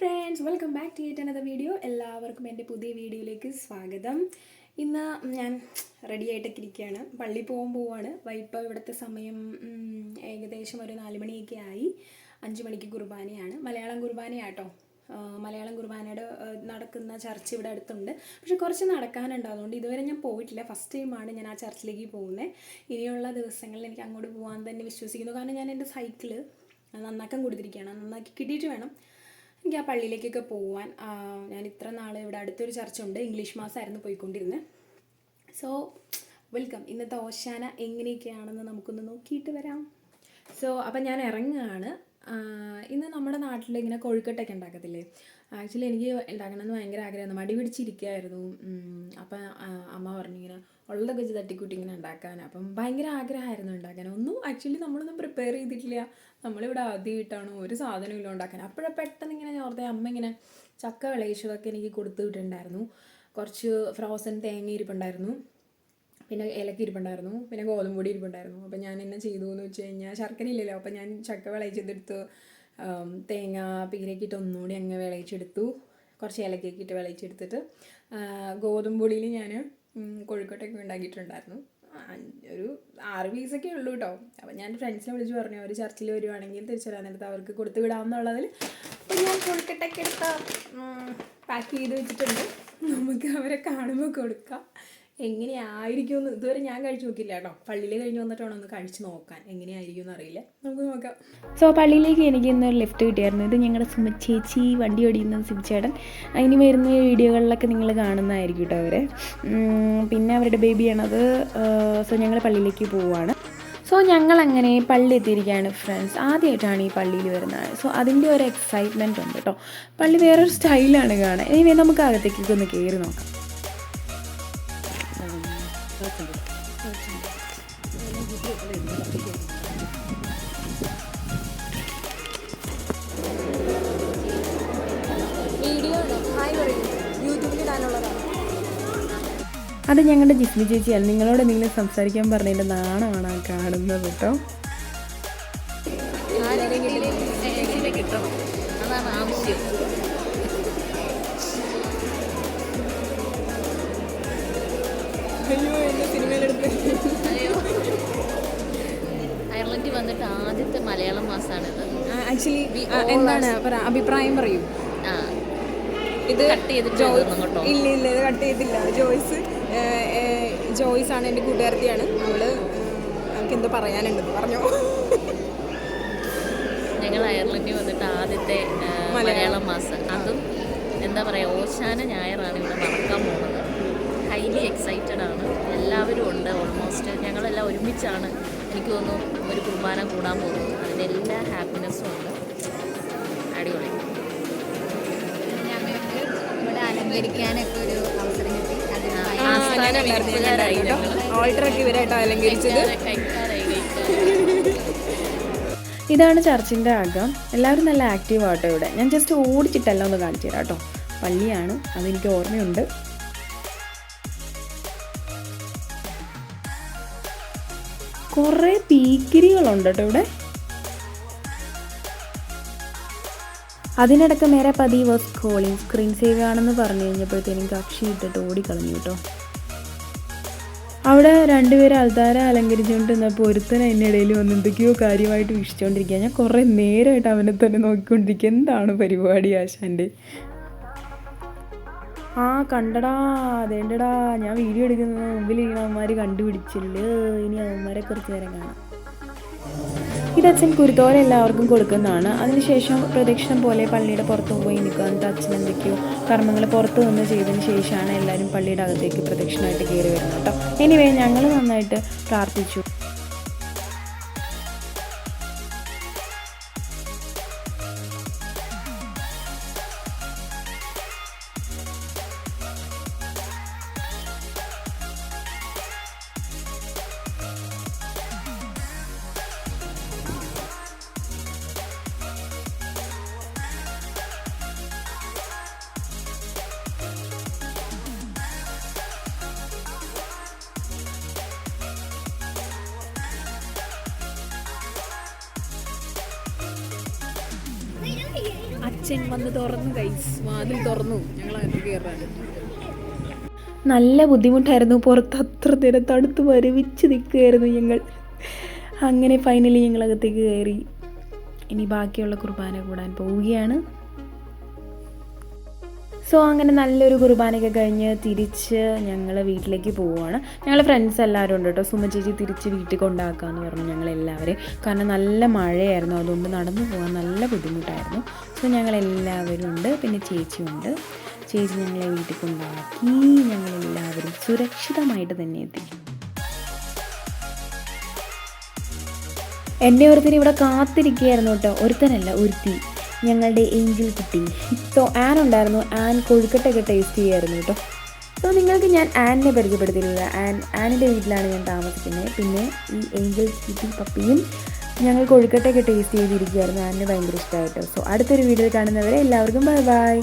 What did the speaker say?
Friends welcome back to yet another video എല്ലാവർക്കും എന്റെ പുതിയ വീഡിയോയിലേക്ക് സ്വാഗതം. ഇന്ന് ഞാൻ റെഡി ആയിട്ടൊക്കെ ഇരിക്കുകയാണ്. പള്ളി പോകാൻ പോവാണ്. ഇപ്പോൾ ഇവിടുത്തെ സമയം ഏകദേശം ഒരു നാല് മണിയൊക്കെ ആയി. അഞ്ച് മണിക്ക് കുർബാനയാണ്. മലയാളം കുർബാനയാട്ടോ. മലയാളം കുർബാനയുടെ നടക്കുന്ന ചർച്ച് ഇവിടെ അടുത്തുണ്ട്. പക്ഷെ കുറച്ച് നടക്കാനുണ്ട്. അതുകൊണ്ട് ഇതുവരെ ഞാൻ പോയിട്ടില്ല. ഫസ്റ്റ് ടൈമാണ് ഞാൻ ആ ചർച്ചിലേക്ക് പോകുന്നത് ഇനിയുള്ള ദിവസങ്ങളിൽ എനിക്ക് അങ്ങോട്ട് പോകാൻ തന്നെ വിശ്വസിക്കുന്നു. കാരണം ഞാൻ എന്റെ സൈക്കിൾ നന്നാക്കാൻ കൊടുത്തിരിക്കുകയാണ്. നന്നാക്കി കിട്ടിയിട്ട് വേണം എനിക്ക് ആ പള്ളിയിലേക്കൊക്കെ പോവാൻ ഞാൻ ഇത്ര നാൾ ഇവിടെ അടുത്തൊരു ചർച്ചുണ്ട് ഇംഗ്ലീഷ് മാസമായിരുന്നു പോയിക്കൊണ്ടിരുന്നത് സോ വെൽക്കം ഇന്നത്തെ ഓശാന എങ്ങനെയൊക്കെയാണെന്ന് നമുക്കൊന്ന് നോക്കിയിട്ട് വരാം. സോ അപ്പം ഞാൻ ഇറങ്ങുകയാണ്. ഇന്ന് നമ്മുടെ നാട്ടിൽ ഇങ്ങനെ കൊഴുക്കട്ടൊക്കെ ഉണ്ടാക്കത്തില്ലേ? ആക്ച്വലി എനിക്ക് ഉണ്ടാക്കണമെന്ന് ഭയങ്കര ആഗ്രഹമായിരുന്നു. മടി പിടിച്ചിരിക്കുകയായിരുന്നു. അപ്പം അമ്മ പറഞ്ഞു ഇങ്ങനെ ഉള്ളതൊക്കെ വെച്ച് തട്ടിക്കൂട്ടി ഇങ്ങനെ ഉണ്ടാക്കാൻ. അപ്പം ഭയങ്കര ആഗ്രഹമായിരുന്നു ഉണ്ടാക്കാൻ. ഒന്നും ആക്ച്വലി നമ്മളൊന്നും പ്രിപ്പയർ ചെയ്തിട്ടില്ല. നമ്മളിവിടെ ആദ്യമായിട്ടാണ് ഒരു സാധനം ഇല്ല ഉണ്ടാക്കാൻ. അപ്പോഴേ പെട്ടെന്ന് ഇങ്ങനെ ഓർത്തേ അമ്മ ഇങ്ങനെ ചക്ക വിളയിച്ചതൊക്കെ എനിക്ക് കൊടുത്തു വിട്ടിട്ടുണ്ടായിരുന്നു. കുറച്ച് ഫ്രോസൺ തേങ്ങ ഇരിപ്പുണ്ടായിരുന്നു. പിന്നെ ഏലക്ക ഇരിപ്പുണ്ടായിരുന്നു. പിന്നെ ഗോതമ്പ് പൊടി ഇരിപ്പുണ്ടായിരുന്നു. അപ്പം ഞാൻ എന്നെ ചെയ്തു എന്ന് വെച്ച് കഴിഞ്ഞാൽ ശർക്കര ഇല്ലല്ലോ അപ്പം ഞാൻ ചക്ക വിളയിച്ചെടുത്ത്. തേങ്ങ പീരക്കിട്ട് ഒന്നുകൂടി അങ്ങ് വിളയിച്ചെടുത്തു. കുറച്ച് ഏലക്കയൊക്കെ ഇട്ട് വിളയിച്ചെടുത്തിട്ട്. ഗോതമ്പ് പൊടിയിൽ ഞാൻ കോഴിക്കോട്ടൊക്കെ ഉണ്ടാക്കിയിട്ടുണ്ടായിരുന്നു. ഒരു ആറ് പീസൊക്കെ ഉള്ളൂ കേട്ടോ അപ്പം ഞാൻ ഫ്രണ്ട്സിനെ വിളിച്ച് പറഞ്ഞു അവർ ചർച്ചിൽ വരുവാണെങ്കിൽ തിരിച്ചു വരാൻ നേരത്ത് അവർക്ക് കൊടുത്തു വിടാമെന്നുള്ളതിൽ അപ്പം ഞാൻ കൊഴുക്കട്ടൊക്കെ എടുത്ത് പാക്ക് ചെയ്ത് വെച്ചിട്ടുണ്ട്. നമുക്ക് അവരെ കാണുമ്പോൾ കൊടുക്കാം. എങ്ങനെയായിരിക്കും ഇതുവരെ ഞാൻ കഴിച്ചു നോക്കില്ല കേട്ടോ. പള്ളിയിൽ കഴിഞ്ഞ് വന്നിട്ടാണ് ഒന്ന് കഴിച്ചു നോക്കാൻ? എങ്ങനെയായിരിക്കും എന്ന് അറിയില്ല. നമുക്ക് നോക്കാം. സോ പള്ളിയിലേക്ക് എനിക്ക് ഇന്നൊരു ലിഫ്റ്റ് കിട്ടിയായിരുന്നു. ഇത് ഞങ്ങളുടെ സുമ ചേച്ചി വണ്ടി ഓടിക്കുന്ന സിബിച്ചേട്ടൻ ഇനി വരുന്ന വീഡിയോകളിലൊക്കെ നിങ്ങൾ കാണുന്നതായിരിക്കും കേട്ടോ അവരെ. പിന്നെ അവരുടെ ബേബിയാണത് സോ ഞങ്ങൾ പള്ളിയിലേക്ക് പോവുകയാണ് സോ ഞങ്ങൾ അങ്ങനെ പള്ളി എത്തിയിരിക്കുകയാണ് ഫ്രണ്ട്സ് ആദ്യമായിട്ടാണ് ഈ പള്ളിയിൽ വരുന്നത്. സോ അതിന്റെ ഒരു എക്സൈറ്റ്മെന്റ് ഉണ്ട് കേട്ടോ. പള്ളി വേറൊരു സ്റ്റൈലാണ് കാണാൻ. ഇനി നമുക്ക് അകത്തേക്ക് ഒന്ന് കയറി നോക്കാം. വീഡിയോ ഹായ് പറയൂ യൂട്യൂബിൽ ഇടാനുള്ളതാണ് അത് ഞങ്ങളുടെ ജിസ്മി ചേച്ചിയാണ് നിങ്ങളോട് എന്തെങ്കിലും സംസാരിക്കാൻ പറഞ്ഞതിന്റെ നാണമാണ് കാണുന്നത് കേട്ടോ. അയർലൻഡിൽ വന്നിട്ട് ആദ്യത്തെ മലയാളം മാസമാണിത് ആക്ച്വലി എന്താണ് അഭിപ്രായം പറയൂ. ആ. ഇത് കട്ട് ചെയ്തിട്ട് ഇല്ല ഇല്ല ഇത് കട്ട് ചെയ്തില്ല ജോയ്സ് ജോയ്സ് ആണ് എന്റെ കൂട്ടുകാരത്തിയാണ്. അവൾ നമുക്ക് എന്തോ പറയാനുണ്ടെന്ന് പറഞ്ഞോ. ഞങ്ങൾ അയർലൻഡിൽ വന്നിട്ട് ആദ്യത്തെ മലയാളം. മാസം. അതും എന്താ പറയുക ഓശാന ഞായറാണ് ഇവിടെ നടക്കാൻ പോകുന്നത്. ഹൈലി എക്സൈറ്റഡ് ആണ്. എല്ലാവരും ഉണ്ട് ഓൾമോസ്റ്റ് ഞങ്ങളെല്ലാം ഒരുമിച്ചാണ് എനിക്ക് തോന്നുന്നു ഒരു കുർബാന കൂടാൻ പോകുന്നു. അതിന്റെ എല്ലാ ഹാപ്പിനെസ്സും ഉണ്ട്. അടിപൊളി. ഇവിടെ അലങ്കരിക്കാനൊക്കെ ഒരു അവസരം കിട്ടി. ഓൾട്ടറൊക്കെ ഇവരായിട്ടോ അലങ്കരിച്ചത്. ഇതാണ് ചർച്ചിന്റെ അകം എല്ലാവരും നല്ല ആക്റ്റീവ് ആട്ടോ ഇവിടെ. ഞാൻ ജസ്റ്റ് ഓടിച്ചിട്ടല്ല ഒന്ന് കാണിച്ചു തരാം കേട്ടോ. പള്ളിയാണ്. അതെനിക്ക് ഓർമ്മയുണ്ട്. കുറേ പീക്കിരികളുണ്ട് കേട്ടോ ഇവിടെ. അതിനിടക്ക് നേരെ പതി വാസ് കോളിംഗ് സ്ക്രീൻ സേവ് ആണെന്ന് പറഞ്ഞു കഴിഞ്ഞപ്പോഴത്തേനും കക്ഷി ഇട്ടിട്ട് ഓടിക്കളഞ്ഞു കേട്ടോ. അവിടെ രണ്ടുപേരും അൽത്താര അലങ്കരിച്ചുകൊണ്ട് നിന്നപ്പോൾ ഒരുത്തൻ അതിന്റെ ഇടയിൽ വന്ന് എന്തൊക്കെയോ കാര്യമായിട്ട് വീക്ഷിച്ചുകൊണ്ടിരിക്കുക ഞാൻ കുറേ നേരമായിട്ട് അവനെ തന്നെ നോക്കിക്കൊണ്ടിരിക്കുക എന്താണ് പരിപാടി ആശാന്റെ ആ കണ്ടടാ അതേണ്ടടാ. ഞാൻ വീഡിയോ എടുക്കുന്നത് മുമ്പിലിരിക്കണ അവന്മാർ കണ്ടുപിടിച്ചില്ല ഇനി അവന്മാരെ കുറച്ച് നേരം കാണാം. ഇത് അച്ഛൻ കുരുത്തോല എല്ലാവർക്കും കൊടുക്കുന്നതാണ്. അതിനുശേഷം പ്രദക്ഷിണം പോലെ പള്ളിയുടെ പുറത്ത് പോയി നിൽക്കുക. എന്നിട്ട് അച്ഛൻ എന്തൊക്കെയോ കർമ്മങ്ങൾ പുറത്ത് നിന്ന് ചെയ്തതിന് ശേഷമാണ് എല്ലാവരും പള്ളിയുടെ അകത്തേക്ക് പ്രദക്ഷിണമായിട്ട് കയറി വരുന്നത് കേട്ടോ. എനിവേ ഞങ്ങൾ നന്നായിട്ട് പ്രാർത്ഥിച്ചു. അച്ഛൻ വന്ന് തുറന്നു കൈസ് വാതിൽ തുറന്നു. ഞങ്ങൾ അകത്ത് കയറാണ് നല്ല ബുദ്ധിമുട്ടായിരുന്നു. പുറത്ത് അത്ര നേരം തണുത്ത് മരവിച്ച് നിൽക്കുകയായിരുന്നു ഞങ്ങൾ. അങ്ങനെ ഫൈനലി ഞങ്ങൾ അകത്തേക്ക് കയറി. ഇനി ബാക്കിയുള്ള കുർബാന കൂടാൻ പോവുകയാണ്. സോ അങ്ങനെ നല്ലൊരു കുർബാനയൊക്കെ കഴിഞ്ഞ് തിരിച്ച് ഞങ്ങൾ വീട്ടിലേക്ക് പോവുകയാണ് ഞങ്ങൾ ഫ്രണ്ട്സ് എല്ലാവരും ഉണ്ട് കേട്ടോ സുമ ചേച്ചി തിരിച്ച് വീട്ടിൽ കൊണ്ടാക്കാമെന്ന് പറഞ്ഞു ഞങ്ങൾ എല്ലാവരും കാരണം നല്ല മഴയായിരുന്നു. അതുകൊണ്ട് നടന്നു പോകാൻ നല്ല ബുദ്ധിമുട്ടായിരുന്നു. സോ ഞങ്ങൾ എല്ലാവരും ഉണ്ട്. പിന്നെ ചേച്ചിയുണ്ട് ചേച്ചി ഞങ്ങളെ വീട്ടിൽ കൊണ്ടാക്കി ഞങ്ങളെല്ലാവരും സുരക്ഷിതമായിട്ട് തന്നെ എത്തി. എന്നെ ഒരുത്തിന് ഇവിടെ കാത്തിരിക്കുകയായിരുന്നു കേട്ടോ ഒരുത്തനല്ല ഒരുത്തി. ഞങ്ങളുടെ ഏഞ്ചൽ കുട്ടി. സോ ആൻ ഉണ്ടായിരുന്നു. ആൻ കൊഴുക്കട്ടൊക്കെ ടേസ്റ്റ് ചെയ്യായിരുന്നു കേട്ടോ. സോ നിങ്ങൾക്ക് ഞാൻ ആനിനെ പരിചയപ്പെടുത്തിയില്ല ആൻ ആനിന്റെ വീട്ടിലാണ് ഞാൻ താമസിക്കുന്നത്. പിന്നെ ഈ ഏഞ്ചൽ കുട്ടി പപ്പിയും ഞങ്ങൾ കൊഴുക്കട്ടൊക്കെ ടേസ്റ്റ് ചെയ്തിരിക്കുകയായിരുന്നു. ആനിന് ഭയങ്കര ഇഷ്ടമായിട്ടോ. സോ അടുത്തൊരു വീഡിയോയിൽ കാണുന്നവരെ എല്ലാവർക്കും ബൈ ബൈ